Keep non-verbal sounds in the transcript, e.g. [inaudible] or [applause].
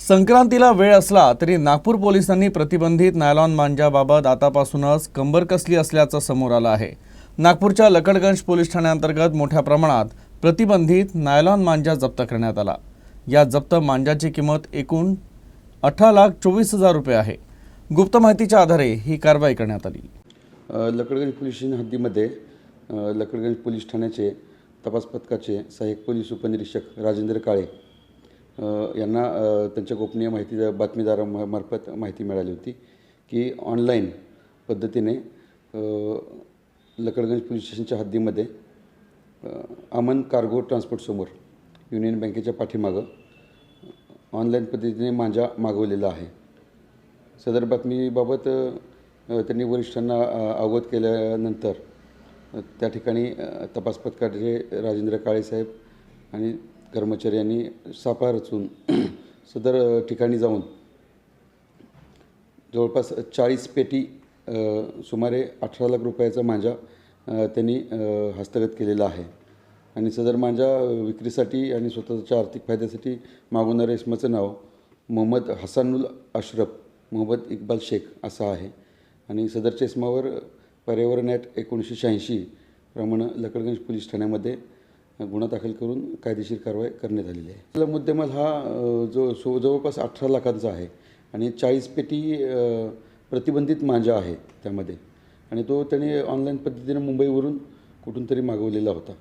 संक्रांतीला वेळ असला तरी नागपूर पोलिसांनी प्रतिबंधित नायलॉन मांजाबाबत आतापासूनच कंबर कसली असल्याचं समोर आलं आहे. नागपूरच्या लकडगंज पोलीस ठाण्याअंतर्गत मोठ्या प्रमाणात प्रतिबंधित नायलॉन मांजा जप्त करण्यात आला. या जप्त मांजाची किंमत एकूण अठरा लाख चोवीस हजार रुपये आहे. गुप्त माहितीच्या आधारे ही कारवाई करण्यात आली. लकडगंज पोलीस हद्दीमध्ये लकडगंज पोलीस ठाण्याचे तपास पथकाचे सहाय्यक पोलीस उपनिरीक्षक राजेंद्र काळे यांना त्यांच्या गोपनीय माहिती बातमीदारामार्फत माहिती मिळाली होती की ऑनलाईन पद्धतीने लकडगंज पोलीस स्टेशनच्या हद्दीमध्ये अमन कार्गो ट्रान्सपोर्टसमोर युनियन बँकेच्या पाठीमागं ऑनलाईन पद्धतीने मांजा मागवलेला आहे. सदर बातमीबाबत त्यांनी वरिष्ठांना अवगत केल्यानंतर त्या ठिकाणी तपास पथकाचे राजेंद्र काळेसाहेब आणि कर्मचाऱ्यांनी सापळा रचून [clears throat] सदर ठिकाणी जाऊन जवळपास चाळीस पेटी सुमारे अठरा लाख रुपयाचा मांजा त्यांनी हस्तगत केलेला आहे. आणि सदर मांजा विक्रीसाठी आणि स्वतःच्या आर्थिक फायद्यासाठी मागवणाऱ्या इसमाचं नाव मोहम्मद हसानुल अशरफ मोहम्मद इक्बाल शेख असं आहे. आणि सदरच्या इसमावर पर्यावरण ॲक्ट एकोणीसशे शहाऐंशी प्रमाणे लकडगंज पोलीस ठाण्यामध्ये गुन्हा दाखल करून कायदेशीर कारवाई करण्यात आलेली आहे. आपला मुद्देमाल हा जो सो जवळपास अठरा लाखांचा आहे आणि चाळीस पेटी प्रतिबंधित मांजा आहे त्यामध्ये. आणि तो त्याने ऑनलाईन पद्धतीने मुंबईवरून कुठून तरी मागवलेला होता.